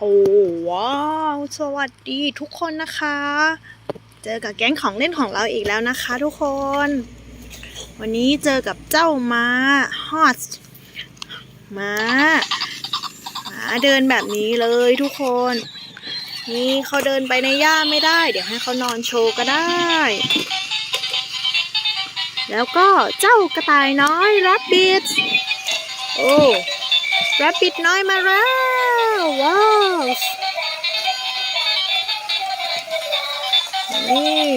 โอ้ว้าวสวัสดีทุกคนนะคะ เจอกับแก๊งของเล่นของเราอีกแล้วนะคะทุกคน วันนี้เจอกับเจ้าม้าฮอสม้าม้าเดินแบบนี้เลยทุกคน นี่เขาเดินไปในหญ้าไม่ได้ เดี๋ยวให้เขานอนโชว์ก็ได้ แล้วก็เจ้ากระต่ายน้อยรับบิทโอ้รับบิทน้อยมาแล้ว ว้าวนี่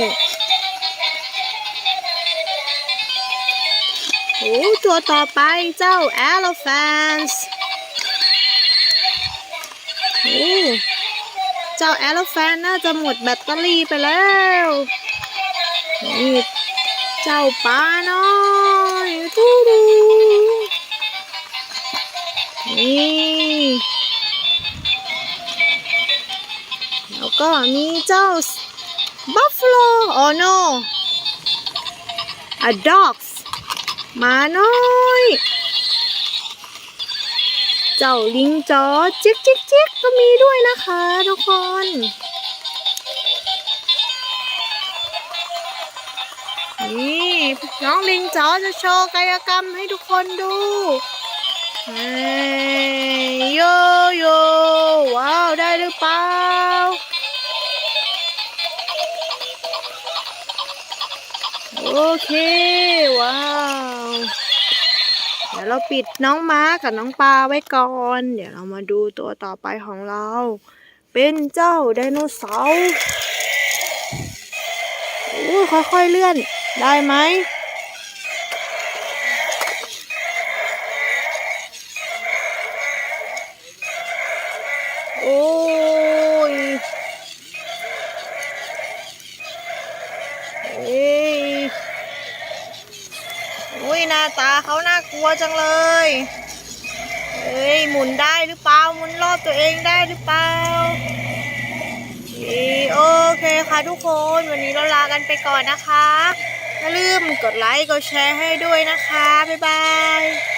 โอ้ตัวต่อไปเจ้า elephant โอ้เจ้า elephant น่าจะหมดแบตเตอรี่ไปแล้วนี่เจ้าปลาน้อยทูดู ก็มีเจ้า buffalo oh no a dog หมาน้อย เจ้าลิงจอจิ๊กจิ๊กจิ๊กก็มีด้วยนะคะทุกคน นี่น้องลิงจอจะโชว์กายกรรมให้ทุกคนดูเฮ้ โอเค ว้าว เดี๋ยวเราปิดน้องม้ากับน้องปลาไว้ก่อน เดี๋ยวเรามาดูตัวต่อไปของเรา เป็นเจ้าไดโนเสาร์โอ้ค่อยๆเลื่อน ได้ไหมโอ้ย เอ้ย อุ้ยหน้าตาเขาน่ากลัวจังเลยเอ้ยหมุนได้หรือเปล่าหมุนรอบตัวเองได้หรือเปล่าโอเคค่ะทุกคนวันนี้เราลากันไปก่อนนะคะอย่าลืมกดไลค์กดแชร์ให้ด้วยนะคะ บ๊ายบาย